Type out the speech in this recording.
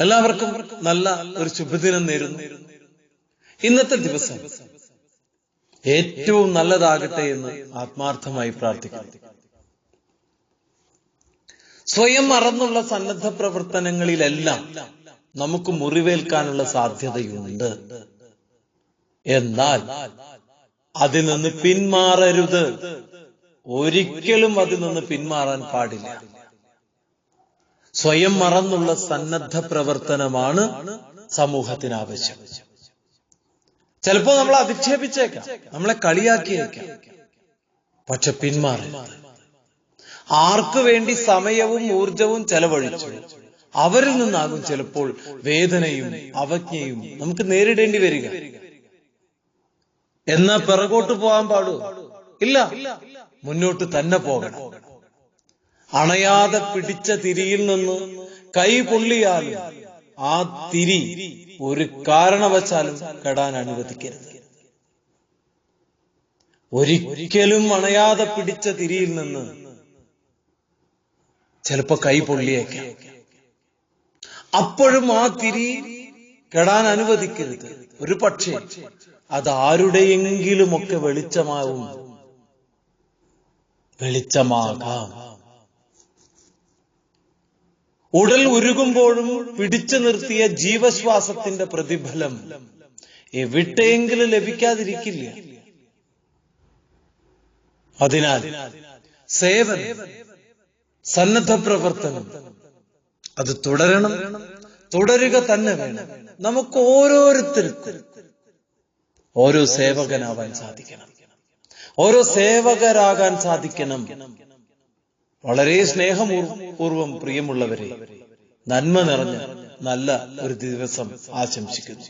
എല്ലാവർക്കും നല്ല ഒരു ശുഭദിനം നേരുന്നു. ഇന്നത്തെ ദിവസം ഏറ്റവും നല്ലതാകട്ടെ എന്ന് ആത്മാർത്ഥമായി പ്രാർത്ഥിക്കുന്നു. സ്വയം മറന്നുള്ള സന്നദ്ധ പ്രവർത്തനങ്ങളിലെല്ലാം നമുക്ക് മുറിവേൽക്കാനുള്ള സാധ്യതയുണ്ട്. എന്നാൽ അതിൽ നിന്ന് പിന്മാറരുത്. ഒരിക്കലും അതിൽ നിന്ന് പിന്മാറാൻ പാടില്ല. സ്വയം മറന്നുള്ള സന്നദ്ധ പ്രവർത്തനമാണ് സമൂഹത്തിന് ആവശ്യം ചിലപ്പോ നമ്മൾ അധിക്ഷേപിച്ചേക്കാം നമ്മളെ കളിയാക്കിയേക്കാം. പക്ഷെ പിന്മാറി ആർക്കു വേണ്ടി സമയവും ഊർജവും ചെലവഴിച്ചു അവരിൽ നിന്നാകും ചിലപ്പോൾ വേദനയും അവജ്ഞയും നമുക്ക് നേരിടേണ്ടി വരിക. എന്നാ പിറകോട്ട് പോകാൻ പാടൂ ഇല്ല. മുന്നോട്ട് തന്നെ പോകണം. അണയാതെ പിടിച്ച തിരിയിൽ നിന്ന് കൈ പൊള്ളിയാൽ ആ തിരി ഒരു കാരണവശാലും കെടാൻ അനുവദിക്കരുത്. ഒരിക്കലും അണയാതെ പിടിച്ച തിരിയിൽ നിന്ന് ചിലപ്പോ കൈ പൊള്ളിയേക്കാം. അപ്പോഴും ആ തിരി കെടാൻ അനുവദിക്കരുത്. ഒരു പക്ഷേ അത് ആരുടെയെങ്കിലുമൊക്കെ വെളിച്ചമാവും. വെളിച്ചമാകാം. ഉടൽ ഉരുകുമ്പോഴും പിടിച്ചു നിർത്തിയ ജീവശ്വാസത്തിന്റെ പ്രതിഫലം എവിടെയെങ്കിലും ലഭിക്കാതിരിക്കില്ല. അതിനാൽ സേവനം സന്നദ്ധ പ്രവർത്തനം അത് തുടരണം തുടരുക തന്നെ വേണം. നമുക്ക് ഓരോരുത്തർക്കും ഓരോ സേവകനാവാൻ സാധിക്കണം. ഓരോ സേവകരാകാൻ സാധിക്കണം. വളരെ സ്നേഹപൂർവം പ്രിയമുള്ളവരെ നന്മ നിറഞ്ഞ നല്ല ഒരു ദിവസം ആശംസിക്കുന്നു.